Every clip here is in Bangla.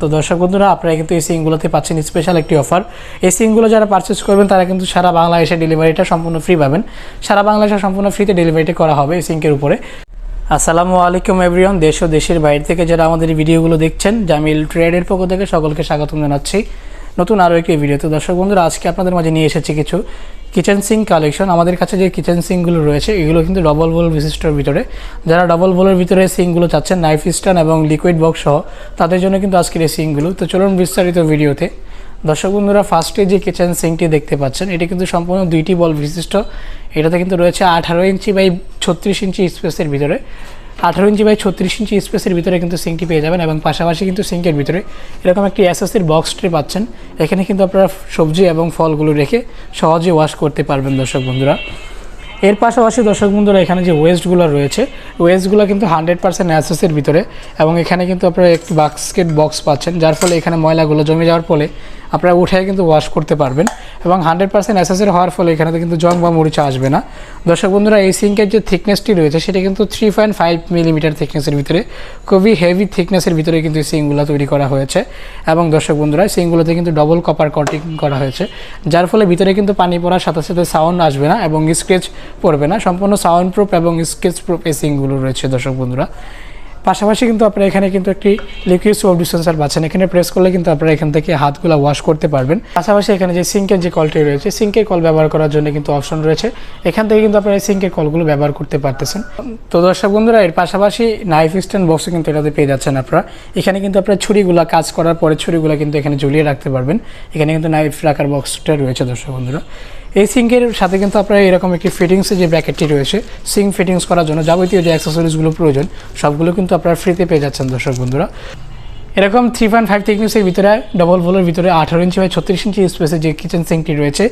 তো দর্শক বন্ধুরা, আপনারা কিন্তু এই সিংগুলোতে পাচ্ছেন স্পেশাল একটি অফার এই সিংগুলো যারা পারচেস করবেন, তারা কিন্তু সারা বাংলাদেশে ডেলিভারিটা সম্পূর্ণ ফ্রি পাবেন। সারা বাংলাদেশে সম্পূর্ণ ফ্রিতে ডেলিভারিটা করা হবে এই সিঙ্কের উপরে। আসসালামু আলাইকুম এভরিওয়ান দেশ ও দেশের বাইরে থেকে যারা আমাদের ভিডিওগুলো দেখছেন, জামিল ট্রেডের পক্ষ থেকে সকলকে স্বাগতম জানাচ্ছি। নতুন আরও একটি ভিডিও তো দর্শক বন্ধুরা, আজকে আপনাদের মাঝে নিয়ে এসেছি কিছু কিচেন সিঙ্ক কালেকশন আমাদের কাছে যে কিচেন সিঙ্কগুলো রয়েছে, এগুলো কিন্তু ডবল বোল বিশিষ্টর ভিতরে। যারা ডবল বোলের ভিতরে সিঙ্কগুলো চাচ্ছেন নাইফ স্ট্যান্ড এবং লিকুইড বক্স সহ, তাদের জন্য কিন্তু আজকের এই সিঙ্কগুলো তো চলুন বিস্তারিত ভিডিওতে। দর্শক বন্ধুরা ফার্স্টে যে কিচেন সিঙ্কটি দেখতে পাচ্ছেন, এটি কিন্তু সম্পূর্ণ দুইটি বল বিশিষ্ট। এটাতে কিন্তু রয়েছে আঠারো ইঞ্চি বাই ছত্রিশ ইঞ্চি স্পেসের ভিতরে। আঠারো ইঞ্চি বাই ছত্রিশ ইঞ্চি স্পেসের ভিতরে কিন্তু সিঙ্কটি পেয়ে যাবেন এবং পাশাপাশি কিন্তু সিঙ্কের ভিতরে এরকম একটি এসএসির বক্স ট্রে পাচ্ছেন। এখানে কিন্তু আপনারা সবজি এবং ফলগুলো রেখে সহজে ওয়াশ করতে পারবেন দর্শক বন্ধুরা। এর পাশাপাশি দর্শক বন্ধুরা, এখানে যে ওয়েস্টগুলো রয়েছে ওয়েস্টগুলো কিন্তু হান্ড্রেড পার্সেন্ট অ্যাসেসের ভিতরে এবং এখানে কিন্তু আপনারা একটি বাস্কেট বক্স পাচ্ছেন, যার ফলে এখানে ময়লাগুলো জমে যাওয়ার ফলে আপনারা উঠে কিন্তু ওয়াশ করতে পারবেন এবং হান্ড্রেড পার্সেন্ট অ্যাসেসের হওয়ার ফলে এখানে কিন্তু জং বা মরিচা আসবে না। দর্শক বন্ধুরা, এই সিঙ্কের যে থিকনেসটি রয়েছে, সেটা কিন্তু থ্রি পয়েন্ট ফাইভ মিলিমিটার থিকনেসের ভিতরে, খুবই হেভি থিকনেসের ভিতরে কিন্তু এই সিঙ্কগুলো তৈরি করা হয়েছে এবং দর্শক বন্ধুরা সিঙ্কগুলোতে কিন্তু ডবল কপার কটিং করা হয়েছে, যার ফলে ভিতরে কিন্তু পানি পড়ার সাথে সাথে সাউন্ড আসবে না এবং স্কেচ পড়বে না। সম্পূর্ণ সাউন্ড প্রুফ এবং স্কেচ প্রুফ এই সিঙ্কগুলো রয়েছে দর্শক বন্ধুরা। পাশাপাশি কিন্তু আপনারা এখানে কিন্তু একটি লিকুইড সোপ ডিসপেন্সার পাচ্ছেন। এখানে প্রেস করলে কিন্তু আপনারা এখান থেকে হাতগুলো ওয়াশ করতে পারবেন। পাশাপাশি এখানে যে সিঙ্কের যে কলটি রয়েছে সিঙ্কের কল ব্যবহার করার জন্য কিন্তু অপশন রয়েছে। এখান থেকে কিন্তু আপনারা এই সিঙ্কের কলগুলো ব্যবহার করতে পারতেছেন। তো দর্শক বন্ধুরা, এর পাশাপাশি নাইফ স্ট্যান্ড বক্সও কিন্তু এটাতে পেয়ে যাচ্ছেন আপনারা। এখানে কিন্তু আপনারা ছুরিগুলো কাজ করার পরে ছুরিগুলো কিন্তু এখানে ঝুলিয়ে রাখতে পারবেন। এখানে কিন্তু নাইফ রাখার বক্সটা রয়েছে দর্শক বন্ধুরা। এই সিঙ্কের সাথে কিন্তু আপনারা এরকম একটি ফিটিংসের যে ব্র্যাকেটটি রয়েছে সিঙ্ক ফিটিংস করার জন্য যাবতীয় যে অ্যাক্সেসরিজগুলো প্রয়োজন, সবগুলো কিন্তু আপনারা ফ্রিতে পেয়ে যাচ্ছেন দর্শক বন্ধুরা। এরকম থ্রি পয়েন্ট ফাইভ টেকনিক্সের ভিতরে ডবল ভোলের ভিতরে আঠারো ইঞ্চি বাই ছত্রিশ ইঞ্চি স্পেসে যে কিচেন সিঙ্কটি রয়েছে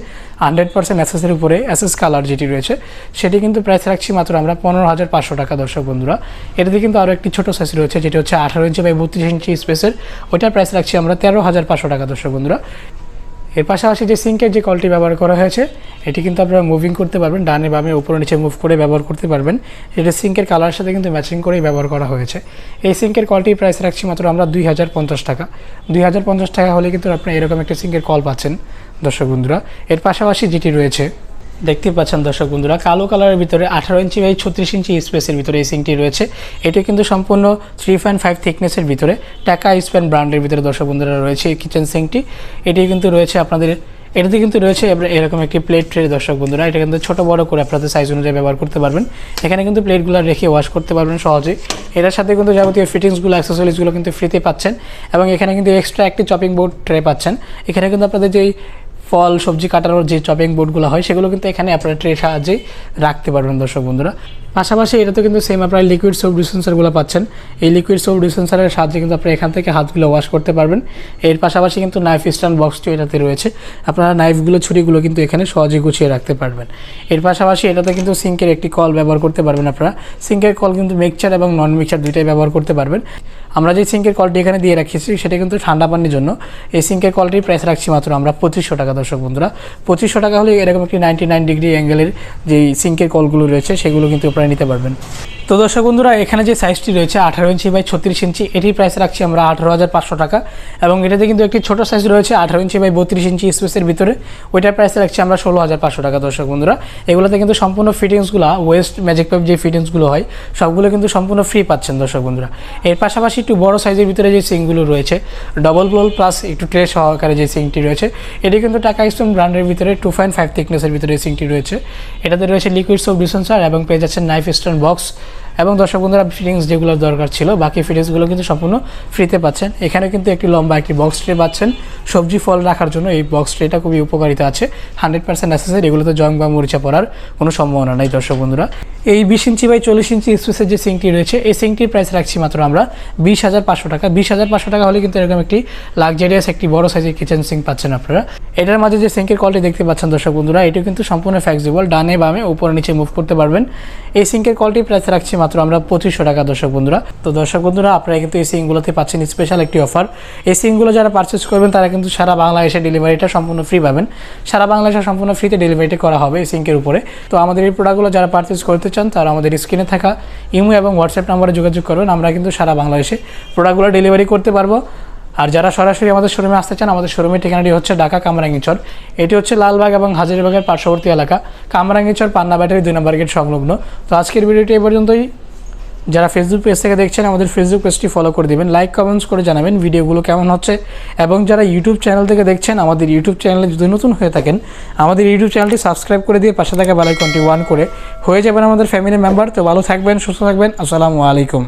হান্ড্রেড পার্সেন্ট অ্যাসেসের উপরে অ্যাসেস কালার যেটি রয়েছে, সেটি কিন্তু প্রাইস রাখছি মাত্র আমরা পনেরো হাজার পাঁচশো টাকা দর্শক বন্ধুরা। এটাতে কিন্তু আরও একটি ছোটো সাইজ রয়েছে, যেটি হচ্ছে আঠারো ইঞ্চি বাই বত্রিশ ইঞ্চি স্পেসের ওইটার প্রাইস রাখছি আমরা তেরো হাজার পাঁচশো টাকা দর্শক বন্ধুরা। এর পাশাপাশি যে সিঙ্কের যে কলটি ব্যবহার করা হয়েছে, এটি কিন্তু আপনারা মুভিং করতে পারবেন, ডানে বামে, উপরে নিচে মুভ করে ব্যবহার করতে পারবেন। এটা সিঙ্কের কালারের সাথে কিন্তু ম্যাচিং করেই ব্যবহার করা হয়েছে। এই সিঙ্কের কলটি প্রাইস রাখছি মাত্র আমরা দুই হাজার পঞ্চাশ টাকা। দুই হাজার পঞ্চাশ টাকা হলে কিন্তু আপনারা এরকম একটা সিঙ্কের কল পাচ্ছেন, দর্শক বন্ধুরা। এর পাশাপাশি যেটি রয়েছে দেখতে পাচ্ছেন দর্শক বন্ধুরা, কালো কালারের ভিতরে আঠারো ইঞ্চি বাই ছত্রিশ ইঞ্চি স্পেসের ভিতরে এই সিঙ্কটি রয়েছে। এটি কিন্তু সম্পূর্ণ থ্রি পয়েন্ট ফাইভ থিকনেসের ভিতরে টাকা স্প্যান ব্র্যান্ডের ভিতরে দর্শক বন্ধুরা রয়েছে এই কিচেন সিঙ্কটি এটি কিন্তু রয়েছে আপনাদের, এটাতে কিন্তু রয়েছে এরকম একটি প্লেট ট্রে দর্শক বন্ধুরা, এটা কিন্তু ছোটো বড় করে আপনাদের সাইজ অনুযায়ী ব্যবহার করতে পারবেন। এখানে কিন্তু প্লেটগুলো রেখে ওয়াশ করতে পারবেন সহজেই। এটার সাথে কিন্তু যাবতীয় ফিটিংসগুলো অ্যাক্সেসরিজগুলো কিন্তু ফ্রিতে পাচ্ছেন। এবং এখানে কিন্তু এক্সট্রা একটি চপিং বোর্ড ট্রে পাচ্ছেন। এখানে কিন্তু আপনাদের যেই ফল, সবজি কাটানোর যে চপিং বোর্ডগুলো হয়, সেগুলো কিন্তু এখানে আপনারা ট্রে সাহায্যেই রাখতে পারবেন দর্শক বন্ধুরা। পাশাপাশি এটাতে কিন্তু সেম আপনারা লিকুইড সোপ ডিসপেন্সারগুলো পাচ্ছেন। এই লিকুইড সোপ ডিসপেন্সারের সাহায্যে কিন্তু আপনারা এখান থেকে হাতগুলো ওয়াশ করতে পারবেন। এর পাশাপাশি কিন্তু নাইফ স্ট্যান্ড বক্সটিও এটাতে রয়েছে। আপনারা নাইফগুলো ছুরিগুলো কিন্তু এখানে সহজে গুছিয়ে রাখতে পারবেন। এর পাশাপাশি এটাতে কিন্তু সিঙ্কের একটি কল ব্যবহার করতে পারবেন আপনারা। সিঙ্কের কল কিন্তু মিক্সচার এবং নন মিক্সচার দুইটাই ব্যবহার করতে পারবেন। আমরা যে সিঙ্কের কলটি এখানে দিয়ে রাখিয়েছি সেটা কিন্তু ঠান্ডা পানির জন্য। এই সিঙ্কের কলটির প্রাইস রাখছি মাত্র আমরা পঁচিশশো টাকা, দর্শক বন্ধুরা। পঁচিশশো টাকা হলে এরকম একটি নাইনটি নাইন ডিগ্রি অ্যাঙ্গেলের যেই সিঙ্কের কলগুলো রয়েছে, সেগুলো কিন্তু আপনারা নিতে পারবেন। তো দর্শক বন্ধুরা, এখানে যে সাইজটি রয়েছে, আঠারো ইঞ্চি বাই ছত্রিশ ইঞ্চি, এটির প্রাইস রাখছি আমরা আঠারো হাজার পাঁচশো টাকা। এবং এটাতে কিন্তু একটি ছোটো সাইজ রয়েছে, আঠারো ইঞ্চি বাই বত্রিশ ইঞ্চি স্পেসের ভিতরে। ওইটার প্রাইস রাখছি আমরা ষোলো হাজার পাঁচশো টাকা দর্শক বন্ধুরা। এগুলোতে কিন্তু সম্পূর্ণ ফিটিংসগুলো ওয়েস্ট ম্যাজিক পাইপ যে ফিটিংসগুলো হয়, সবগুলো কিন্তু সম্পূর্ণ ফ্রি পাচ্ছেন দর্শক বন্ধুরা। এর পাশাপাশি একটু বড় সাইজের ভিতরে যে সিংগুলো রয়েছে ডবল ব্লোল প্লাস একটু ট্রে সহকারে যে সিংটি রয়েছে, এটি কিন্তু টাকা স্টোন ব্র্যান্ডের ভিতরে টু পয়েন্ট ফাইভ থিকনেসের ভিতরে সিংটি রয়েছে। এটাতে রয়েছে লিকুইড সোপ ডিসেন্সার এবং পেয়ে যাচ্ছেন নাইফ স্টোন বক্স এবং দর্শক বন্ধুরা ফিটিংস যেগুলো দরকার ছিল, বাকি ফিটিংসগুলো কিন্তু সম্পূর্ণ ফ্রিতে পাচ্ছেন। এখানে কিন্তু একটি লম্বা একটি বক্স ট্রে পাচ্ছেন। সবজি ফল রাখার জন্য এই বক্স ট্রেটা খুবই উপকারিতা আছে। হান্ড্রেড পার্সেন্ট অ্যাসেসের এগুলোতে জং বা মরিচা পড়ার কোনো সম্ভাবনা নাই দর্শক বন্ধুরা। এই বিশ ইঞ্চি বাই চল্লিশ ইঞ্চি স্পেসের যে সিঙ্কটি রয়েছে, এই সিঙ্কটির প্রাইস রাখছি মাত্র আমরা বিশ হাজার পাঁচশো টাকা। বিশ হাজার পাঁচশো টাকা হলে কিন্তু এরকম একটি লাক্সারিয়াস একটি বড় সাইজের কিচেন সিঙ্ক পাচ্ছেন আপনারা। এটার মাঝে যে সিঙ্কের কোয়ালিটি দেখতে পাচ্ছেন দর্শক বন্ধুরা এটি কিন্তু সম্পূর্ণ ফ্লেক্সিবল ডানে বামে, উপরে নিচে মুভ করতে পারবেন। এই সিঙ্কের কোয়ালিটির প্রাইস রাখছি মাত্র আমরা পঁচিশশো টাকা দর্শক বন্ধুরা। তো দর্শক বন্ধুরা, আপনারা কিন্তু এই সিঙ্কগুলোতে পাচ্ছেন স্পেশাল একটি অফার এই সিঙ্কগুলো যারা পারচেস করবেন, তারা কিন্তু সারা বাংলাদেশে ডেলিভারিটা সম্পূর্ণ ফ্রি পাবেন। সারা বাংলাদেশে সম্পূর্ণ ফ্রিতে ডেলিভারিটা করা হবে এই সিঙ্কের উপরে। তো আমাদের এই প্রোডাক্টগুলো যারা পারচেস করতে চান, তারা আমাদের স্ক্রিনে থাকা ইমো এবং হোয়াটসঅ্যাপ নাম্বারে যোগাযোগ করবেন আমরা কিন্তু সারা বাংলাদেশে প্রোডাক্টগুলো ডেলিভারি করতে পারব। আর যারা সরাসরি আমাদের শোরুমে আসতে চান, আমাদের শোরুমের ঠিকানাটি হচ্ছে ঢাকা কামরাঙ্গিচর। এটি হচ্ছে লালবাগ এবং হাজারিবাগের পার্শ্ববর্তী এলাকা। কামরাঙ্গিচর পান্না ব্যাটারি দুই নম্বর গেট সংলগ্ন। তো আজকের ভিডিওটি এই পর্যন্তই। যারা ফেসবুক পেজ থেকে দেখছেন, আমাদের ফেসবুক পেজটি ফলো করে দেবেন। লাইক কমেন্টস করে জানাবেন ভিডিওগুলো কেমন হচ্ছে। এবং যারা ইউটিউব চ্যানেল থেকে দেখছেন, আমাদের ইউটিউব চ্যানেলে যদি নতুন হয়ে থাকেন, আমাদের ইউটিউব চ্যানেলটি সাবস্ক্রাইব করে দিয়ে পাশে থাকা বেলাইকনটি ওয়ান করে। হয়ে যাবেন আমাদের ফ্যামিলি মেম্বার তো ভালো থাকবেন, সুস্থ থাকবেন। আসসালামু আলাইকুম।